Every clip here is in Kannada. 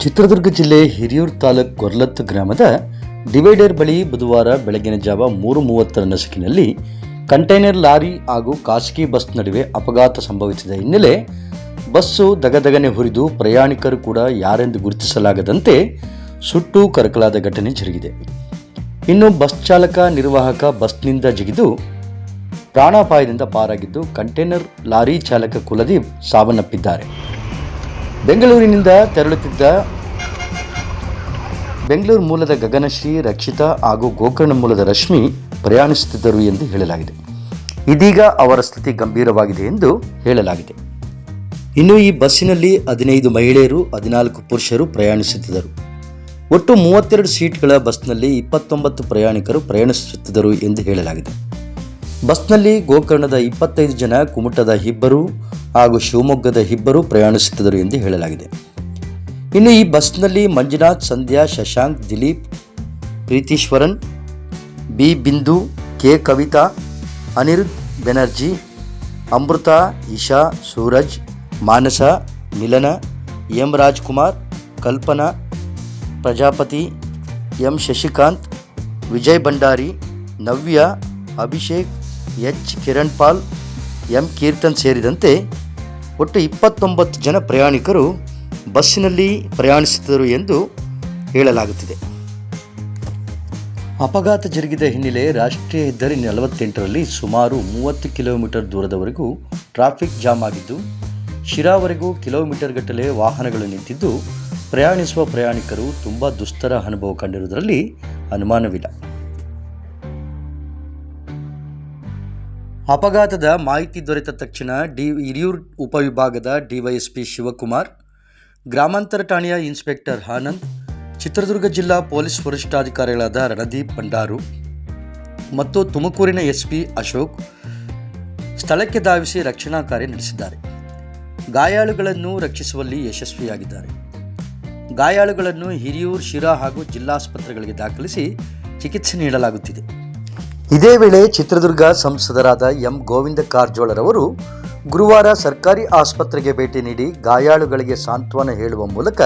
ಚಿತ್ರದುರ್ಗ ಜಿಲ್ಲೆ ಹಿರಿಯೂರು ತಾಲೂಕ್ ಕೊರ್ಲತ್ ಗ್ರಾಮದ ಡಿವೈಡರ್ ಬಳಿ ಬುಧವಾರ ಬೆಳಗಿನ ಜಾವ ಮೂರು ಮೂವತ್ತರ ನಸುಕಿನಲ್ಲಿ ಕಂಟೈನರ್ ಲಾರಿ ಹಾಗೂ ಖಾಸಗಿ ಬಸ್ ನಡುವೆ ಅಪಘಾತ ಸಂಭವಿಸಿದ ಹಿನ್ನೆಲೆ ಬಸ್ಸು ದಗದಗನೆ ಹುರಿದು ಪ್ರಯಾಣಿಕರು ಕೂಡ ಯಾರೆಂದು ಗುರುತಿಸಲಾಗದಂತೆ ಸುಟ್ಟು ಕರಕಲಾದ ಘಟನೆ ಜರುಗಿದೆ. ಇನ್ನು ಬಸ್ ಚಾಲಕ, ನಿರ್ವಾಹಕ ಬಸ್ನಿಂದ ಜಿಗಿದು ಪ್ರಾಣಾಪಾಯದಿಂದ ಪಾರಾಗಿದ್ದು ಕಂಟೈನರ್ ಲಾರಿ ಚಾಲಕ ಕುಲದೀಪ್ ಸಾವನ್ನಪ್ಪಿದ್ದಾರೆ. ಬೆಂಗಳೂರಿನಿಂದ ತೆರಳುತ್ತಿದ್ದ ಬೆಂಗಳೂರು ಮೂಲದ ಗಗನಶ್ರೀ, ರಕ್ಷಿತಾ ಹಾಗೂ ಗೋಕರ್ಣ ಮೂಲದ ರಶ್ಮಿ ಪ್ರಯಾಣಿಸುತ್ತಿದ್ದರು ಎಂದು ಹೇಳಲಾಗಿದೆ. ಇದೀಗ ಅವರ ಸ್ಥಿತಿ ಗಂಭೀರವಾಗಿದೆ ಎಂದು ಹೇಳಲಾಗಿದೆ. ಇನ್ನು ಈ ಬಸ್ಸಿನಲ್ಲಿ ಹದಿನೈದು ಮಹಿಳೆಯರು, ಹದಿನಾಲ್ಕು ಪುರುಷರು ಪ್ರಯಾಣಿಸುತ್ತಿದ್ದರು. ಒಟ್ಟು ಮೂವತ್ತೆರಡು ಸೀಟ್ಗಳ ಬಸ್ನಲ್ಲಿ ಇಪ್ಪತ್ತೊಂಬತ್ತು ಪ್ರಯಾಣಿಕರು ಪ್ರಯಾಣಿಸುತ್ತಿದ್ದರು ಎಂದು ಹೇಳಲಾಗಿದೆ. ಬಸ್ನಲ್ಲಿ ಗೋಕರ್ಣದ ಇಪ್ಪತ್ತೈದು ಜನ, ಕುಮಟದ ಇಬ್ಬರು ಹಾಗೂ ಶಿವಮೊಗ್ಗದ ಇಬ್ಬರು ಪ್ರಯಾಣಿಸುತ್ತಿದ್ದರು ಎಂದು ಹೇಳಲಾಗಿದೆ. ಇನ್ನು ಈ ಬಸ್ನಲ್ಲಿ Manjunath, Sandhya, Shashank, Dilip, Preetheeshwaran, B Bindu, K Kavitha, Aniruddh Banerjee Amrutha, Isha, Suraj Manasa, Milana, M Rajkumar, Kalpana, Prajapati, M Shashikant, Vijay Bhandari, Navya, Abhishek, H Kiran Pal, M Keerthan ಸೇರಿದಂತೆ ಒಟ್ಟು ಇಪ್ಪತ್ತೊಂಬತ್ತು ಜನ ಪ್ರಯಾಣಿಕರು ಬಸ್ಸಿನಲ್ಲಿ ಪ್ರಯಾಣಿಸಿದರು ಎಂದು ಹೇಳಲಾಗುತ್ತಿದೆ. ಅಪಘಾತ ಜರುಗಿದ ಹಿನ್ನೆಲೆ ರಾಷ್ಟ್ರೀಯ ಹೆದ್ದಾರಿ ನಲವತ್ತೆಂಟರಲ್ಲಿ ಸುಮಾರು ಮೂವತ್ತು ಕಿಲೋಮೀಟರ್ ದೂರದವರೆಗೂ ಟ್ರಾಫಿಕ್ ಜಾಮ್ ಆಗಿದ್ದು ಶಿರಾವರೆಗೂ ಕಿಲೋಮೀಟರ್ ಗಟ್ಟಲೆ ವಾಹನಗಳು ನಿಂತಿದ್ದು, ಪ್ರಯಾಣಿಸುವ ಪ್ರಯಾಣಿಕರು ತುಂಬ ದುಸ್ತರ ಅನುಭವ ಕಂಡಿರುವುದರಲ್ಲಿ ಅನುಮಾನವಿಲ್ಲ. ಅಪಘಾತದ ಮಾಹಿತಿ ದೊರೆತ ತಕ್ಷಣ ಡಿ, ಹಿರಿಯೂರು ಉಪವಿಭಾಗದ ಡಿವೈಎಸ್ಪಿ ಶಿವಕುಮಾರ್, ಗ್ರಾಮಾಂತರ ಠಾಣೆಯ ಇನ್ಸ್ಪೆಕ್ಟರ್ ಆನಂದ್, ಚಿತ್ರದುರ್ಗ ಜಿಲ್ಲಾ ಪೊಲೀಸ್ ವರಿಷ್ಠಾಧಿಕಾರಿಗಳಾದ ರಣದೀಪ್ ಭಂಡಾರು ಮತ್ತು ತುಮಕೂರಿನ ಎಸ್ಪಿ ಅಶೋಕ್ ಸ್ಥಳಕ್ಕೆ ಧಾವಿಸಿ ರಕ್ಷಣಾ ಕಾರ್ಯ ನಡೆಸಿದ್ದಾರೆ. ಗಾಯಾಳುಗಳನ್ನು ರಕ್ಷಿಸುವಲ್ಲಿ ಯಶಸ್ವಿಯಾಗಿದ್ದಾರೆ. ಗಾಯಾಳುಗಳನ್ನು ಹಿರಿಯೂರು, ಶಿರಾ ಹಾಗೂ ಜಿಲ್ಲಾಸ್ಪತ್ರೆಗಳಿಗೆ ದಾಖಲಿಸಿ ಚಿಕಿತ್ಸೆ ನೀಡಲಾಗುತ್ತಿದೆ. ಇದೇ ವೇಳೆ ಚಿತ್ರದುರ್ಗ ಸಂಸದರಾದ ಎಂ. ಗೋವಿಂದ ಕಾರಜೋಳರವರು ಗುರುವಾರ ಸರ್ಕಾರಿ ಆಸ್ಪತ್ರೆಗೆ ಭೇಟಿ ನೀಡಿ ಗಾಯಾಳುಗಳಿಗೆ ಸಾಂತ್ವನ ಹೇಳುವ ಮೂಲಕ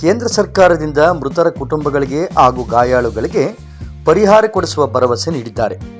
ಕೇಂದ್ರ ಸರ್ಕಾರದಿಂದ ಮೃತರ ಕುಟುಂಬಗಳಿಗೆ ಹಾಗೂ ಗಾಯಾಳುಗಳಿಗೆ ಪರಿಹಾರ ಕೊಡಿಸುವ ಭರವಸೆ ನೀಡಿದ್ದಾರೆ.